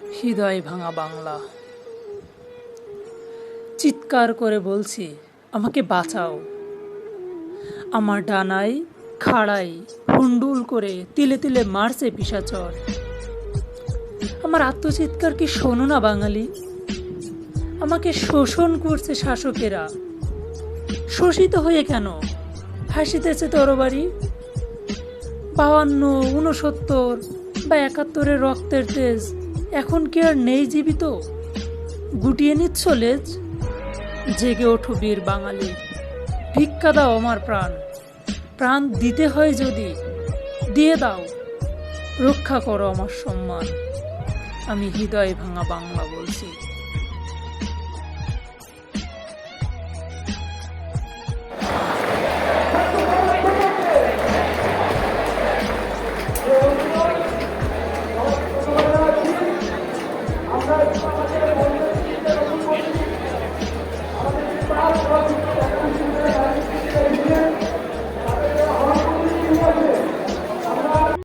হৃদয় ভাঙা বাংলা। চিৎকার করে বলছি, আমাকে বাঁচাও। আমার ডানায় খাড়াই হুন্ডুল করে তিলে তিলে মারছে পিসাচর। আমার আত্মচিৎকার কি শোনো না বাঙালি? আমাকে শোষণ করছে শাসকেরা। শোষিত হয়ে কেন? হাসিতেছে তরবারি? বাহান্ন উনসত্তর বা একাত্তরের রক্তের তেজ এখন কি আর নেই জীবিত? গুটিয়ে নিচ্ছ লেজ? জেগে ওঠো বীর বাঙালি। ভিক্ষা দাও আমার প্রাণ। প্রাণ দিতে হয় যদি, দিয়ে দাও। রক্ষা করো আমার সম্মান। আমি হৃদয় ভাঙা বাংলা বলছি।